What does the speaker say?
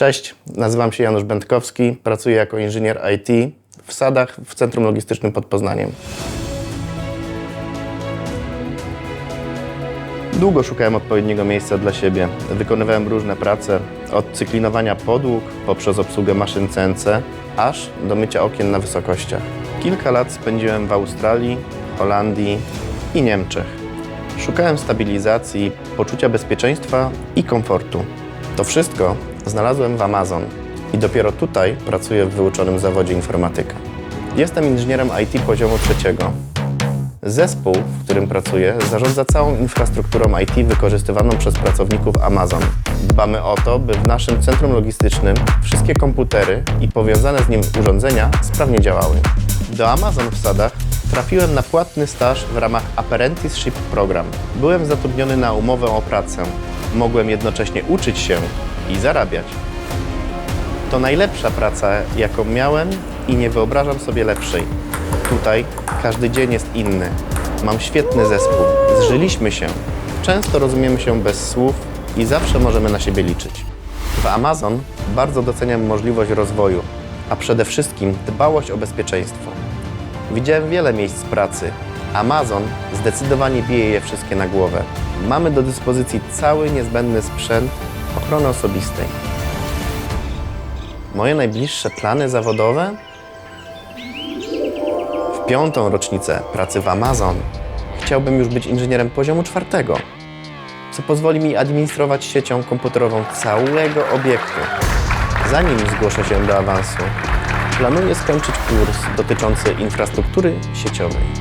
Cześć, nazywam się Janusz Będkowski, pracuję jako inżynier IT w sadach w Centrum Logistycznym pod Poznaniem. Długo szukałem odpowiedniego miejsca dla siebie. Wykonywałem różne prace, od cyklinowania podłóg poprzez obsługę maszyn CNC, aż do mycia okien na wysokościach. Kilka lat spędziłem w Australii, Holandii i Niemczech. Szukałem stabilizacji, poczucia bezpieczeństwa i komfortu. To wszystko znalazłem w Amazon i dopiero tutaj pracuję w wyuczonym zawodzie informatyka. Jestem inżynierem IT poziomu trzeciego. Zespół, w którym pracuję, zarządza całą infrastrukturą IT wykorzystywaną przez pracowników Amazon. Dbamy o to, by w naszym centrum logistycznym wszystkie komputery i powiązane z nim urządzenia sprawnie działały. Do Amazon w Sadach trafiłem na płatny staż w ramach Apprenticeship Program. Byłem zatrudniony na umowę o pracę. Mogłem jednocześnie uczyć się i zarabiać. To najlepsza praca, jaką miałem i nie wyobrażam sobie lepszej. Tutaj każdy dzień jest inny. Mam świetny zespół. Zżyliśmy się. Często rozumiemy się bez słów i zawsze możemy na siebie liczyć. W Amazon bardzo doceniam możliwość rozwoju, a przede wszystkim dbałość o bezpieczeństwo. Widziałem wiele miejsc pracy. Amazon zdecydowanie bije je wszystkie na głowę. Mamy do dyspozycji cały niezbędny sprzęt ochrony osobistej. Moje najbliższe plany zawodowe? W piątą rocznicę pracy w Amazon chciałbym już być inżynierem poziomu czwartego, co pozwoli mi administrować siecią komputerową całego obiektu. Zanim zgłoszę się do awansu, planuję skończyć kurs dotyczący infrastruktury sieciowej.